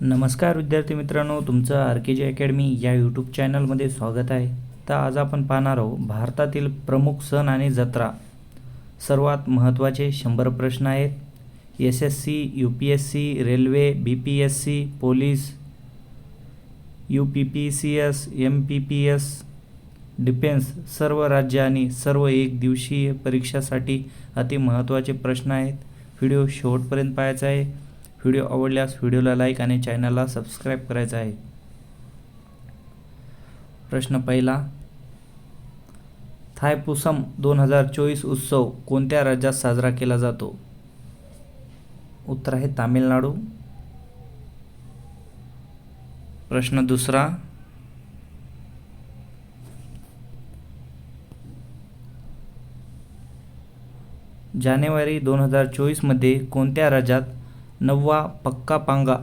नमस्कार विद्यार्थी मित्रांनो तुमचं आर के जी अकॅडमी या यूट्यूब चॅनलमध्ये स्वागत आहे. तर आज आपण पाहणार आहोत भारतातील प्रमुख सण आणि जत्रा. सर्वात महत्त्वाचे शंभर प्रश्न आहेत. S S C U P S C railway B P S C police U P P C S M P P S defence सर्व राज्य आणि सर्व एक दिवसीय परीक्षासाठी अति महत्त्वाचे प्रश्न आहेत. व्हिडिओ शेवटपर्यंत पाहायचा आहे. व्हिडिओ आवडल्यास व्हिडिओला लाईक आणि चॅनलला सबस्क्राईब करायचं आहे. प्रश्न पहिला. थायपुसम दोन हजार चोवीस उत्सव कोणत्या राज्यात साजरा केला जातो? उत्तर आहे तामिळनाडू. प्रश्न दुसरा. जानेवारी दोन हजार चोवीसमध्ये कोणत्या राज्यात नववा पक्का पांगा.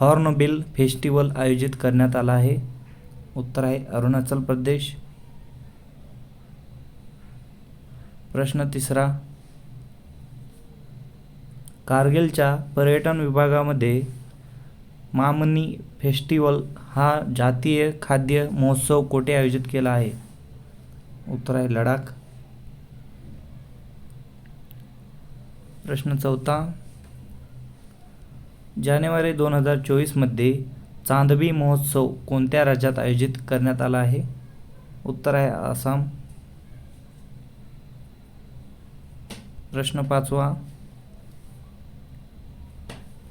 हॉर्नबिल फेस्टिवल आयोजित करण्यात आला आहे. उत्तर आहे अरुणाचल प्रदेश. प्रश्न तिसरा. कारगिलच्या पर्यटन विभागामध्ये मामनी फेस्टिवल हा जातीय खाद्य महोत्सव कोठे आयोजित केला आहे? उत्तर आहे लडाख. प्रश्न चौथा. जानेवारी दोन हजार चोवीसमध्ये चांदबी महोत्सव कोणत्या राज्यात आयोजित करण्यात आला आहे? उत्तर आहे आसाम. प्रश्न पाचवा.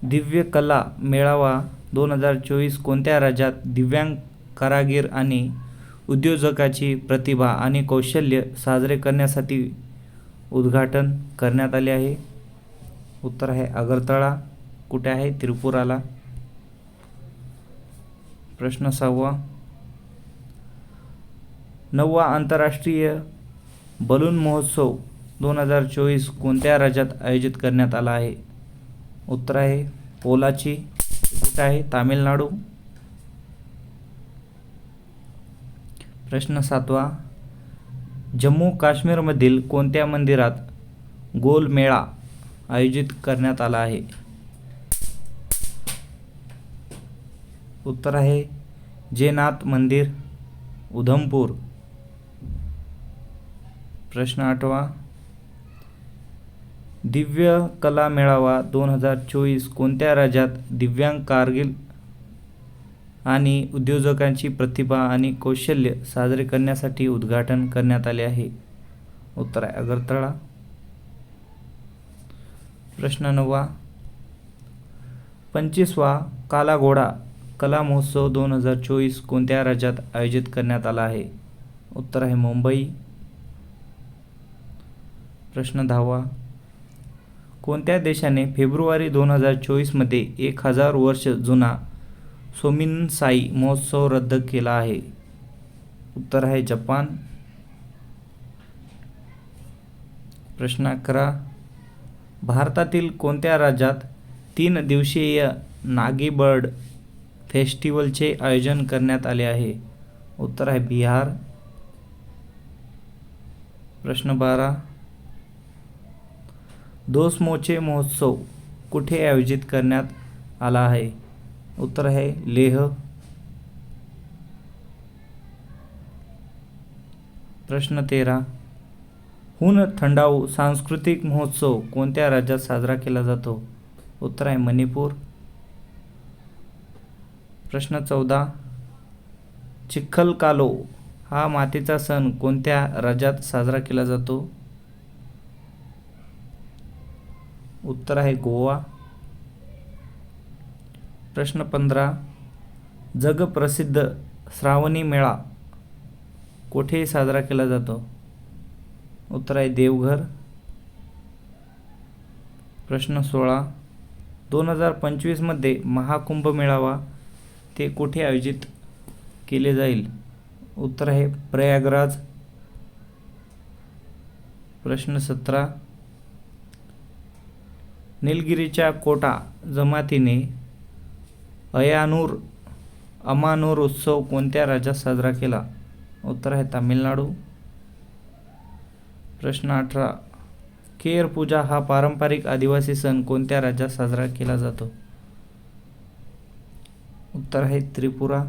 दिव्य कला मेळावा दोन हजार चोवीस कोणत्या राज्यात दिव्यांग कारागीर आणि उद्योजकाची प्रतिभा आणि कौशल्य साजरे करण्यासाठी उद्घाटन करण्यात आले आहे? उत्तर आहे अगरतळा कुठे आहे? त्रिपुराला. प्रश्न सहावा. नववा आंतरराष्ट्रीय बलून महोत्सव दोन हजार चोवीस कोणत्या राज्यात आयोजित करण्यात आला आहे? उत्तर आहे पोलाची. कुठे आहे? तामिळनाडू. प्रश्न सातवा. जम्मू काश्मीरमधील कोणत्या मंदिरात गोलमेळा आयोजित करण्यात आला आहे? उत्तर आहे जेनाथ मंदिर उधमपूर. प्रश्न आठवा. दिव्य कला मेळावा दोन हजार चोवीस कोणत्या राज्यात दिव्यांग कारगिल आणि उद्योजकांची प्रतिभा आणि कौशल्य साजरे करण्यासाठी उद्घाटन करण्यात आले आहे? उत्तर आहे अगरतळा. प्रश्न नववा. पंचवीसवा काला घोडा कला महोत्सव दोन हजार चोवीस कोणत्या राज्यात आयोजित करण्यात आला आहे? उत्तर आहे मुंबई. प्रश्न दहावा. कोणत्या देशाने फेब्रुवारी दोन हजार चोवीसमध्ये एक हजार वर्ष जुना सोमिनसाई महोत्सव रद्द केला आहे? उत्तर आहे जपान. प्रश्न अकरा. भारतातील कोणत्या राज्यात तीन दिवसीय नागी बर्ड फेस्टिवलचे आयोजन करण्यात आले आहे. उत्तर आहे बिहार. प्रश्न बारा. दोसमोचे महोत्सव कुठे आयोजित करण्यात आला आहे? उत्तर आहे लेह. प्रश्न तेरा. हुन थंडाऊ सांस्कृतिक महोत्सव कोणत्या राज्यात साजरा केला जातो? उत्तर आहे मणिपूर. प्रश्न चौदा. चिखलकालो हा मातीचा सण कोणत्या राज्यात साजरा केला जातो? उत्तर आहे गोवा. प्रश्न पंधरा. जगप्रसिद्ध श्रावणी मेळा कोठे साजरा केला जातो? उत्तर आहे देवघर. प्रश्न सोळा. दोन हजार पंचवीसमध्ये महाकुंभ मेळावा ते कुठे आयोजित केले जाईल? उत्तर आहे प्रयागराज. प्रश्न सतरा. निलगिरीच्या कोटा जमातीने अयानूर अमानूर उत्सव कोणत्या राज्यात साजरा केला? उत्तर आहे तामिळनाडू. प्रश्न अठरा. केर पूजा हा पारंपरिक आदिवासी सण कोणत्या राज्यात साजरा केला जातो? उत्तर आहे त्रिपुरा.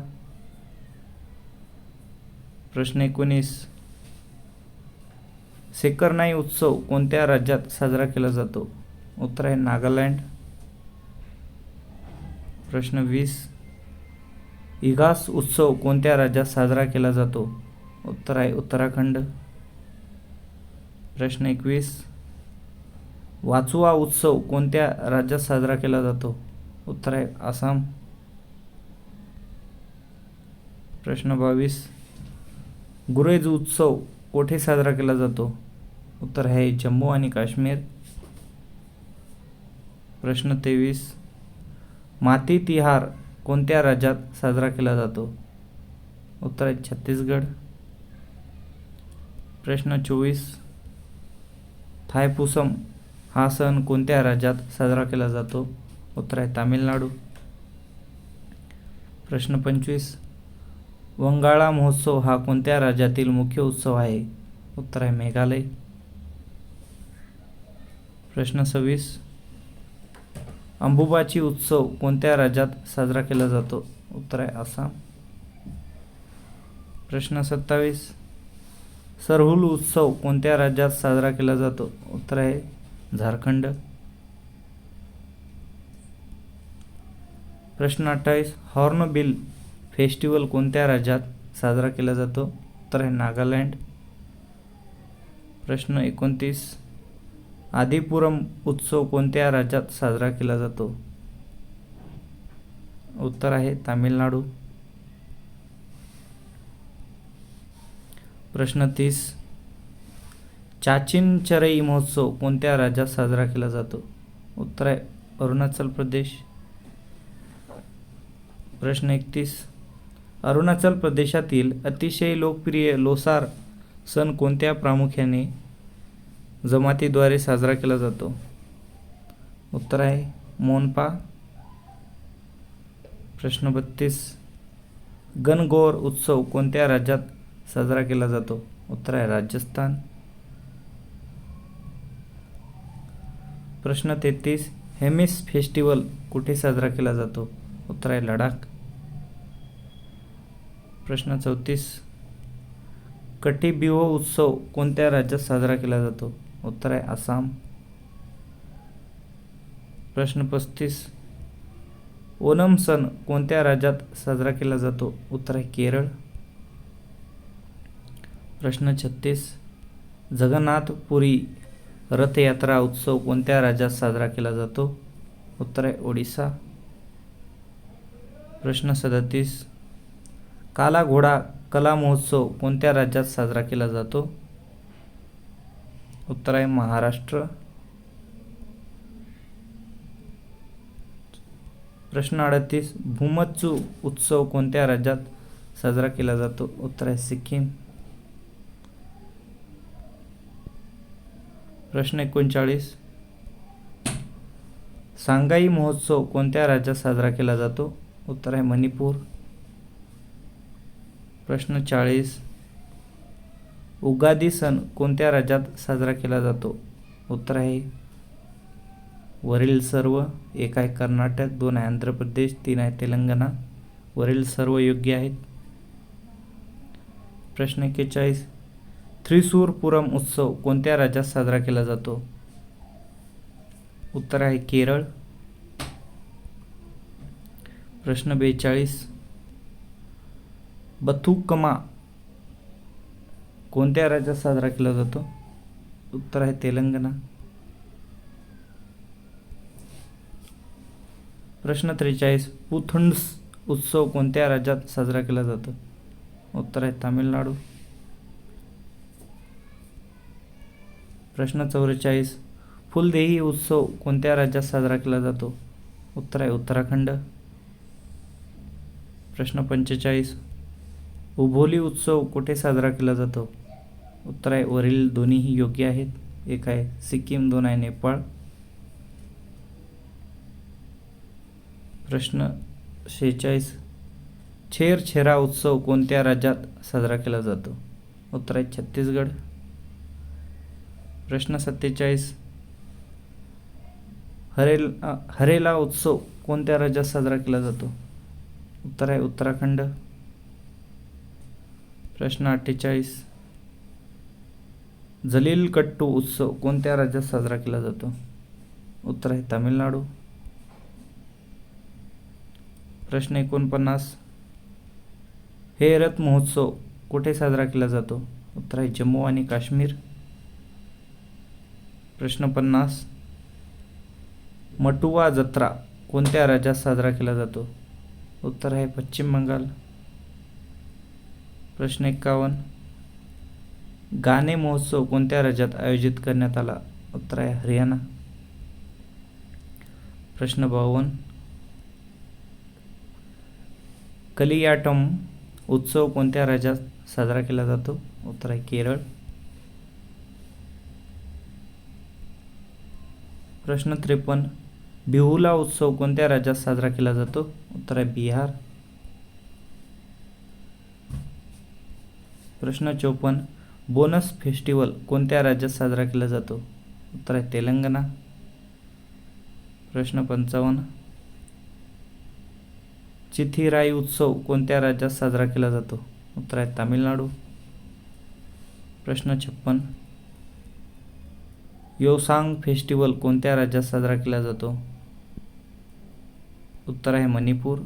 प्रश्न एकोणीस. सेकरनाई उत्सव कोणत्या राज्यात साजरा केला जातो? उत्तर आहे नागालँड. प्रश्न वीस. इगास उत्सव कोणत्या राज्यात साजरा केला जातो? उत्तर आहे उत्तराखंड. प्रश्न एकवीस. वाचुआ उत्सव कोणत्या राज्यात साजरा केला जातो? उत्तर आहे आसाम. प्रश्न बावीस. गुरेज उत्सव कोठे साजरा केला जातो? उत्तर आहे जम्मू आणि काश्मीर. प्रश्न तेवीस. माती तिहार कोणत्या राज्यात साजरा केला जातो? उत्तर आहे छत्तीसगड. प्रश्न चोवीस. थायपुसम हा सण कोणत्या राज्यात साजरा केला जातो? उत्तर आहे तामिळनाडू. प्रश्न पंचवीस. वंगाळा महोत्सव हा कोणत्या राज्यातील मुख्य उत्सव आहे? उत्तर आहे मेघालय. प्रश्न सव्वीस. अंबुबाची उत्सव कोणत्या राज्यात साजरा केला जातो? उत्तर आहे आसाम. प्रश्न सत्तावीस. सरहुल उत्सव कोणत्या राज्यात साजरा केला जातो? उत्तर आहे झारखंड. प्रश्न अठ्ठावीस. हॉर्नबिल फेस्टिवल कोणत्या राज्यात साजरा केला जातो? उत्तर आहे नागालँड. प्रश्न एकोणतीस. आदिपुरम उत्सव कोणत्या राज्यात साजरा केला जातो? उत्तर आहे तामिळनाडू. प्रश्न तीस. चाचिन चरई महोत्सव कोणत्या राज्यात साजरा केला जातो? उत्तर आहे अरुणाचल प्रदेश. प्रश्न एकतीस. अरुणाचल प्रदेशातील अतिशय लोकप्रिय लोसार सण कोणत्या प्रामुख्याने जमातीद्वारे साजरा केला जातो? उत्तर आहे मोनपा. प्रश्न बत्तीस. गणगौर उत्सव कोणत्या राज्यात साजरा केला जातो? उत्तर आहे राजस्थान. प्रश्न तेहतीस. हेमिस फेस्टिवल कुठे साजरा केला जातो? उत्तर आहे लडाख. प्रश्न चौतीस. कटिबिओ उत्सव कोणत्या राज्यात साजरा केला जातो? उत्तर आहे आसाम. प्रश्न पस्तीस. ओनम सण कोणत्या राज्यात साजरा केला जातो? उत्तर आहे केरळ. प्रश्न छत्तीस. जगन्नाथपुरी रथयात्रा उत्सव कोणत्या राज्यात साजरा केला जातो? उत्तर आहे ओडिसा. प्रश्न सदतीस. काला घोडा कला महोत्सव कोणत्या राज्यात साजरा केला जातो? उत्तर आहे महाराष्ट्र. प्रश्न अडतीस भूमच्चू उत्सव कोणत्या राज्यात साजरा केला जातो? उत्तर आहे सिक्कीम. प्रश्न एकोणचाळीस सांगाई महोत्सव कोणत्या राज्यात साजरा केला जातो? उत्तर आहे मणिपूर. प्रश्न चाळीस. उगादी सण कोणत्या राज्यात साजरा केला जातो? उत्तर आहे वरील सर्व एक आहे कर्नाटक दोन आहे आंध्र प्रदेश तीन आहे तेलंगणा. वरील सर्व योग्य आहेत. प्रश्न एक्केचाळीस. थ्रिसूरपुरम उत्सव कोणत्या राज्यात साजरा केला जातो? उत्तर आहे केरळ. प्रश्न बेचाळीस. बथुकमा कोणत्या राज्यात साजरा केला जातो? उत्तर आहे तेलंगणा. प्रश्न त्रेचाळीस पुथंड्स उत्सव कोणत्या राज्यात साजरा केला जातो? उत्तर आहे तामिळनाडू. प्रश्न चौवेचाळीस फुलदेही उत्सव कोणत्या राज्यात साजरा केला जातो? उत्तर आहे उत्तराखंड. प्रश्न पंचेचाळीस उभोली उत्सव कुठे साजरा केला जातो? उत्तर आहे वरील दोन्हीही योग्य आहेत. एक आहे सिक्कीम दोन आहे नेपाळ. प्रश्न शेहेचाळीस. छेर छेरा उत्सव कोणत्या राज्यात साजरा केला जातो? उत्तर आहे छत्तीसगड. प्रश्न सत्तेचाळीस. हरेल हरेला उत्सव कोणत्या राज्यात साजरा केला जातो? उत्तर आहे उत्तराखंड. प्रश्न अठ्ठेचाळीस. जलील कट्टू उत्सव कोणत्या राज्यात साजरा केला जातो? उत्तर आहे तामिळनाडू. प्रश्न एकोणपन्नास. हे रथ महोत्सव कुठे साजरा केला जातो? उत्तर आहे जम्मू आणि काश्मीर. प्रश्न पन्नास. मटुवा जत्रा कोणत्या राज्यात साजरा केला जातो? उत्तर आहे पश्चिम बंगाल. प्रश्न एक्कावन्न गाणे महोत्सव कोणत्या राज्यात आयोजित करण्यात आला? उत्तर आहे हरियाणा. प्रश्न बावन्न. कलियाटम उत्सव कोणत्या राज्यात साजरा केला जातो? उत्तर आहे केरळ. प्रश्न त्रेपन्न. बिहुला उत्सव कोणत्या राज्यात साजरा केला जातो? उत्तर आहे बिहार. प्रश्न चौपन्न बोनस फेस्टिवल कोणत्या राज्यात साजरा केला जातो? उत्तर आहे तेलंगणा. प्रश्न पंचावन्न. चिथिराई उत्सव कोणत्या राज्यात साजरा केला जातो? उत्तर आहे तामिळनाडू. प्रश्न छप्पन. योसांग फेस्टिवल कोणत्या राज्यात साजरा केला जातो? उत्तर आहे मणिपूर.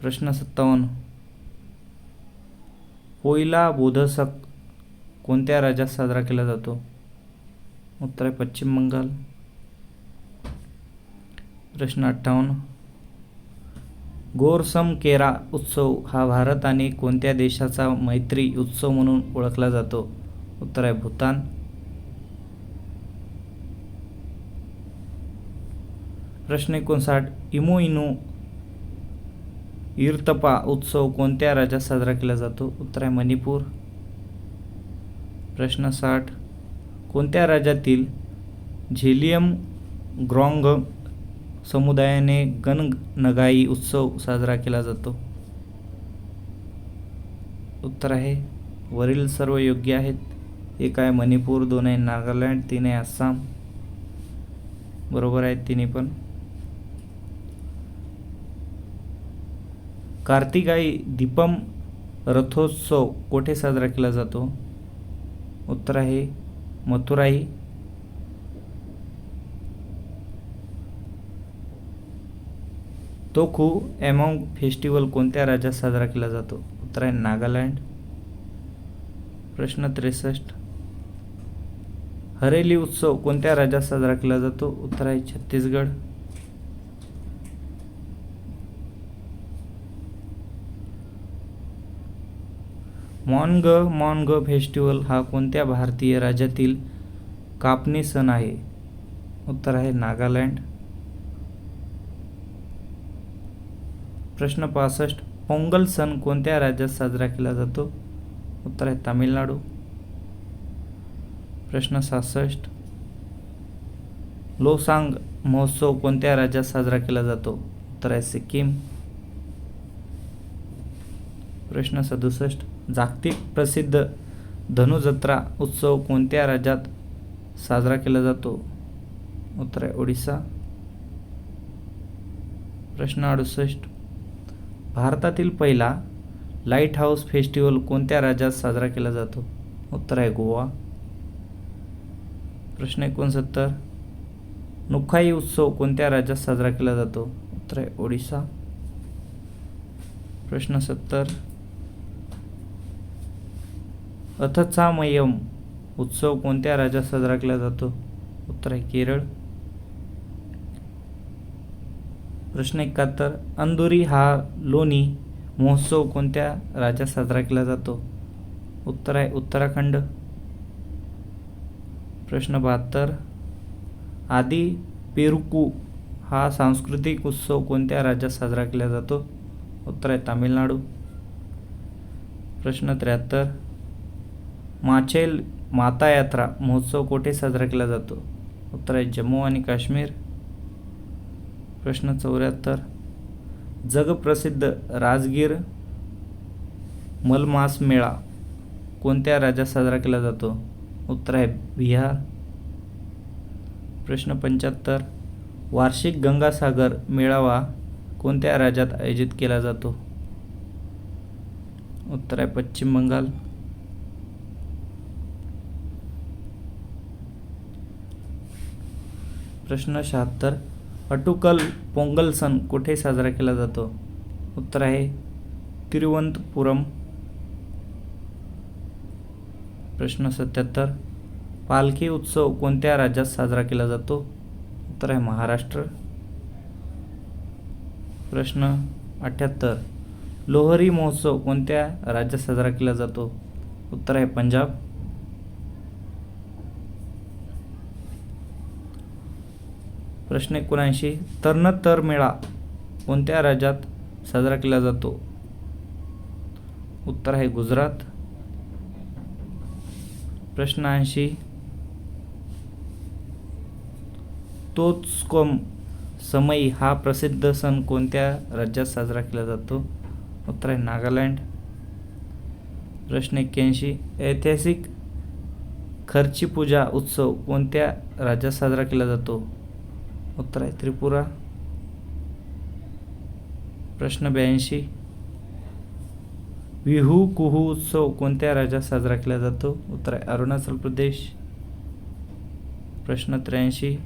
प्रश्न सत्तावन्न. पोइला बोधसक कोणत्या राज्यात साजरा केला जातो? उत्तर आहे पश्चिम बंगाल. प्रश्न अठ्ठावन्न. गोरसम केरा उत्सव हा भारत आणि कोणत्या देशाचा मैत्री उत्सव म्हणून ओळखला जातो? उत्तर आहे भूतान. प्रश्न एकोणसाठ. इमो इनो इर्तपा उत्सव कोणत्या राज्यात साजरा केला जातो? उत्तर आहे मणिपूर. प्रश्न साठ. कोणत्या राज्यातील झेलियम ग्रॉंग समुदायाने गणनगाई उत्सव साजरा केला जातो? उत्तर आहे वरील सर्व योग्य आहेत. एक आहे मणिपूर दोन आहे नागालँड तीन आहे आसाम. बरोबर आहेत तिन्ही पण. कार्तिकाई दीपम रथोत्सव कोठे साजरा केला जातो? उत्तर आहे मथुराई. तोखू एमॉंग फेस्टिवल कोणत्या राज्यात साजरा केला जातो? उत्तर आहे नागालँड. प्रश्न त्रेसष्ट. हरेली उत्सव कोणत्या राज्यात साजरा केला जातो? उत्तर आहे छत्तीसगड. मॉनग मॉनग फेस्टिवल हा कोणत्या भारतीय राज्यातील कापणी सण आहे? उत्तर आहे नागालँड. प्रश्न पासष्ट पोंगल सण कोणत्या राज्यात साजरा केला जातो? उत्तर आहे तामिळनाडू. प्रश्न सहासष्ट लोसांग महोत्सव कोणत्या राज्यात साजरा केला जातो? उत्तर आहे सिक्कीम. प्रश्न सदुसष्ट. जागतिक प्रसिद्ध धनुजत्रा उत्सव कोणत्या राज्यात साजरा केला जातो? उत्तर आहे ओडिसा. प्रश्न अडुसष्ट. भारतातील पहिला लाइट हाऊस फेस्टिवल कोणत्या राज्यात साजरा केला जातो? उत्तर आहे गोवा. प्रश्न एकोणसत्तर. नुखाई उत्सव कोणत्या राज्यात साजरा केला जातो? उत्तर आहे ओडिसा. प्रश्न सत्तर. अथचामयम उत्सव कोणत्या राज्यात साजरा केला जातो? उत्तर आहे केरळ. प्रश्न एकाहत्तर. अंदुरी हा लोणी महोत्सव कोणत्या राज्यात साजरा केला जातो? उत्तर आहे उत्तराखंड. प्रश्न बहात्तर. आदी पेरुकू हा सांस्कृतिक उत्सव कोणत्या राज्यात साजरा केला जातो? उत्तर आहे तामिळनाडू. प्रश्न त्र्याहत्तर. माचेल माता यात्रा महोत्सव कोठे साजरा केला जातो? उत्तर आहे जम्मू आणि काश्मीर. प्रश्न चौऱ्याहत्तर. जगप्रसिद्ध राजगीर मलमास मेळा कोणत्या राज्यात साजरा केला जातो? उत्तर आहे बिहार. प्रश्न पंच्याहत्तर. वार्षिक गंगासागर मेळावा कोणत्या राज्यात आयोजित केला जातो? उत्तर आहे पश्चिम बंगाल. प्रश्न शहात्तर. अटुकल पोंगल सण कुठे साजरा केला जातो? उत्तर आहे तिरुवनंतपुरम. प्रश्न सत्याहत्तर. पालखी उत्सव कोणत्या राज्यात साजरा केला जातो? उत्तर आहे महाराष्ट्र. प्रश्न अठ्ठ्याहत्तर लोहरी महोत्सव कोणत्या राज्यात साजरा केला जातो? उत्तर आहे पंजाब. प्रश्न एकोणऐंशी तरणतर मेळा कोणत्या राज्यात साजरा केला जातो? उत्तर आहे गुजरात. प्रश्न ऐंशी तोचकोम समई हा प्रसिद्ध सण कोणत्या राज्यात साजरा केला जातो? उत्तर आहे नागालँड. प्रश्न एक्क्याऐंशी ऐतिहासिक खर्ची पूजा उत्सव कोणत्या राज्यात साजरा केला जातो? उत्तर आहे. त्रिपुरा. प्रश्न ब्याऐंशी. विहू कुहू उत्सव कोणत्या राज्यात साजरा केला जातो? उत्तर आहे अरुणाचल प्रदेश. प्रश्न त्र्याऐंशी.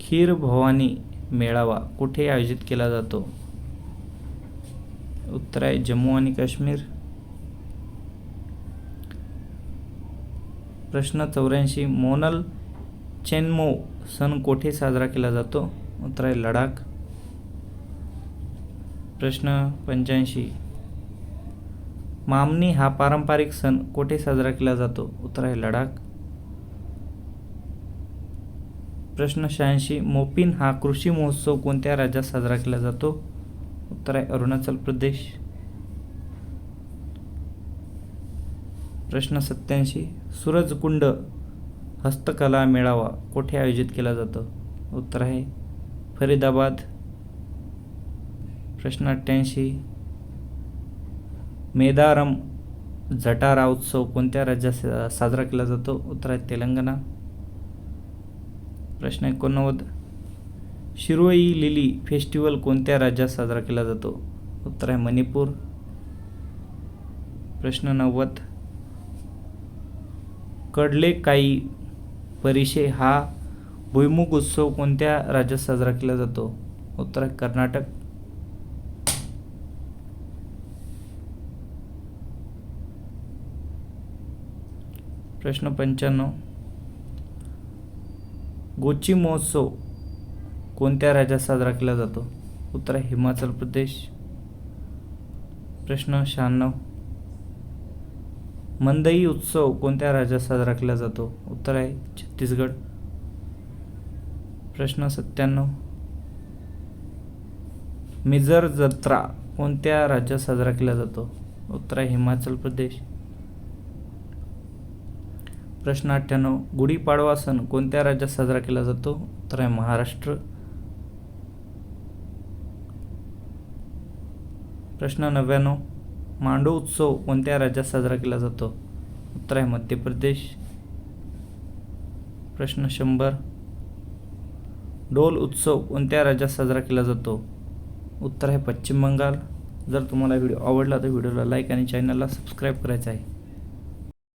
खीर भवानी मेळावा कुठे आयोजित केला जातो? उत्तर आहे जम्मू आणि काश्मीर. प्रश्न चौऱ्याऐंशी. मोनल चेन्मो सण कोठे साजरा केला जातो? उत्तर आहे लडाख. प्रश्न पंच्याऐंशी. मामनी हा पारंपरिक सण कोठे साजरा केला जातो? उत्तर आहे लडाख. प्रश्न शहाऐंशी. मोपिन हा कृषी महोत्सव कोणत्या राज्यात साजरा केला जातो? उत्तर आहे अरुणाचल प्रदेश. प्रश्न सत्याऐंशी सूरजकुंड हस्तकला मेळावा कोठे आयोजित केला जातो? उत्तर आहे फरीदाबाद. प्रश्न अठ्ठ्याऐंशी. मेदारम जटारा उत्सव कोणत्या राज्यात सा- साजरा केला जातो? उत्तर आहे तेलंगणा. प्रश्न एकोणनव्वद. शिरोई लिली फेस्टिवल कोणत्या राज्यात साजरा केला जातो? उत्तर आहे मणिपूर. प्रश्न नव्वद. कडले काई परिषे हा भुईमुग उत्सव कोणत्या राज्यात साजरा केला जातो? उत्तर आहे कर्नाटक. प्रश्न पंच्याण्णव. गोची महोत्सव कोणत्या राज्यात साजरा केला जातो? उत्तर हिमाचल प्रदेश. प्रश्न शहाण्णव. मंदई उत्सव कोणत्या राज्यात साजरा केला जातो? उत्तर आहे छत्तीसगड. प्रश्न सत्त्याण्णव. मिजर जत्रा कोणत्या राज्यात साजरा केला जातो? उत्तर आहे हिमाचल प्रदेश. प्रश्न अठ्ठ्याण्णव. गुढीपाडवा सण कोणत्या राज्यात साजरा केला जातो? उत्तर आहे महाराष्ट्र. प्रश्न नव्याण्णव. मांडो उत्सव कोणत्या राज्यात साजरा केला जातो? उत्तर आहे मध्य प्रदेश. प्रश्न शंभर. डोल उत्सव कोणत्या राज्यात साजरा केला जातो? उत्तर आहे पश्चिम बंगाल. जर तुम्हाला व्हिडिओ आवडला तर व्हिडिओला लाईक आणि चॅनलला सबस्क्राईब करायचं आहे.